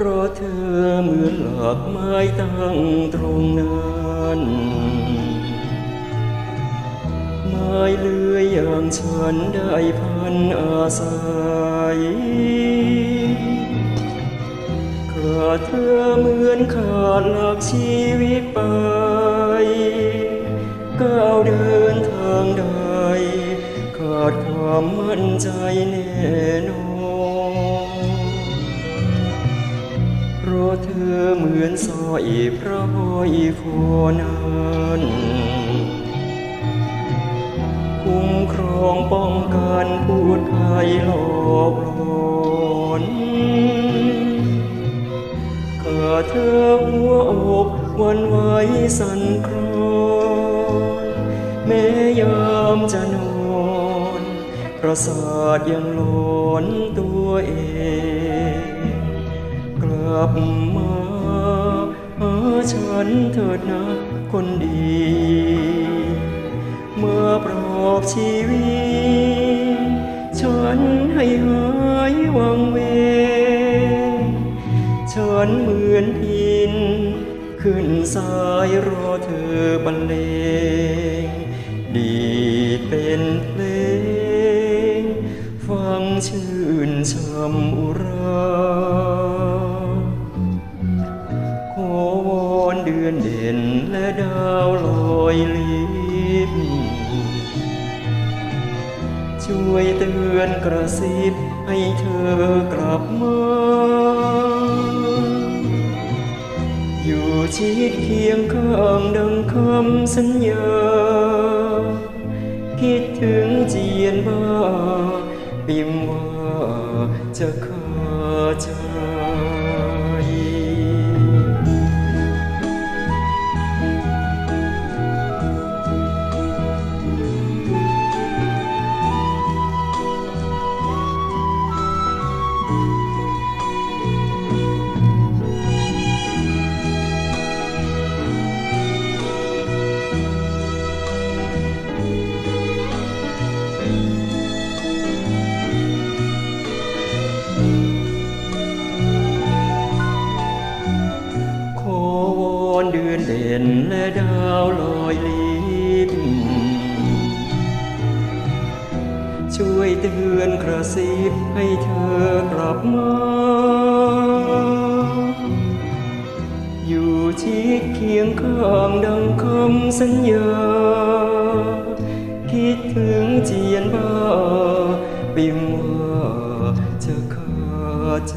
เพราะเธอเหมือนหลักไม้ตั้งตรงนั้นไม้เลื่อยอย่างฉันได้พันอาศัยขาดเธอเหมือนขาดหลักชีวิตไปก้าวเดินทางใดขาดความมั่นใจแน่นอน เธอเหมือนสร้อยพระห้อยคนั้นคุ้มครองป้องกันพูดภัยหลอกหลอนข้าเธอหัวอกวันไหวสั่นคลอนแม้ยามจะนอนประสาทยังหลอนตัวเอง ลับมาหาฉันเถิดนะคนดี เมื่อปลอบชีวิต ฉันให้หายวังเวงฉันเหมือนพิน ขึ้นสายรอเธอบรรเลง ดีเป็นเพลง ฟังชื่นช่ำอุรา ช่วยเตือนกระซิบให้เธอกลับมา อยู่ชิดเคียงข้างดังคำสัญญา คิดถึงเจียนบ้าปิมว่าจะขาดใจ อนเดือนเด่นและดาวลอยลิบช่วยเตือนกระซิบให้เธอกลับมา อยู่ชิดเคียงข้างดังคำสัญญา คิดถึงเจียนบ้าปิมว่าจะขาดใจ